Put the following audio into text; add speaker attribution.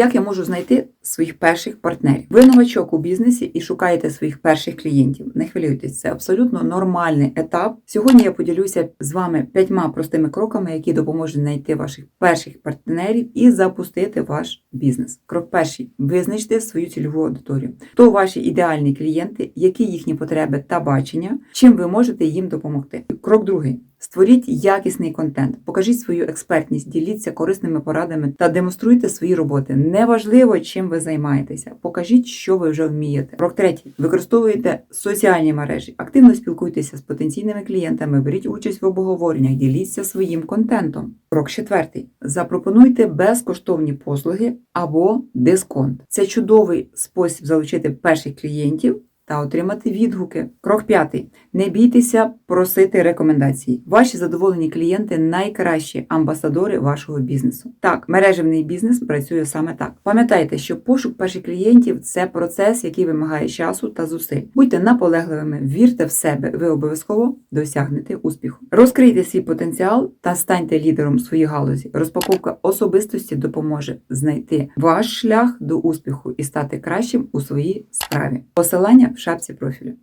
Speaker 1: Як я можу знайти своїх перших партнерів? Ви новачок у бізнесі і шукаєте своїх перших клієнтів. Не хвилюйтесь, це абсолютно нормальний етап. Сьогодні я поділюся з вами п'ятьма простими кроками, які допоможуть знайти ваших перших партнерів і запустити ваш бізнес. Крок перший: визначте свою цільову аудиторію. Хто ваші ідеальні клієнти, які їхні потреби та бачення, чим ви можете їм допомогти. Крок другий. Створіть якісний контент, покажіть свою експертність, діліться корисними порадами та демонструйте свої роботи. Неважливо, чим ви займаєтеся. Покажіть, що ви вже вмієте. Крок третій. Використовуйте соціальні мережі, активно спілкуйтеся з потенційними клієнтами, беріть участь в обговореннях, діліться своїм контентом. Крок четвертий. Запропонуйте безкоштовні послуги або дисконт. Це чудовий спосіб залучити перших клієнтів та отримати відгуки. Крок п'ятий. Не бійтеся просити рекомендації. Ваші задоволені клієнти найкращі амбасадори вашого бізнесу. Так, мережевний бізнес працює саме так. Пам'ятайте, що пошук перших клієнтів це процес, який вимагає часу та зусиль. Будьте наполегливими, вірте в себе, ви обов'язково досягнете успіху. Розкрийте свій потенціал та станьте лідером своїй галузі. Розпаковка особистості допоможе знайти ваш шлях до успіху і стати кращим у своїй справі. Посилання в шапці профілю.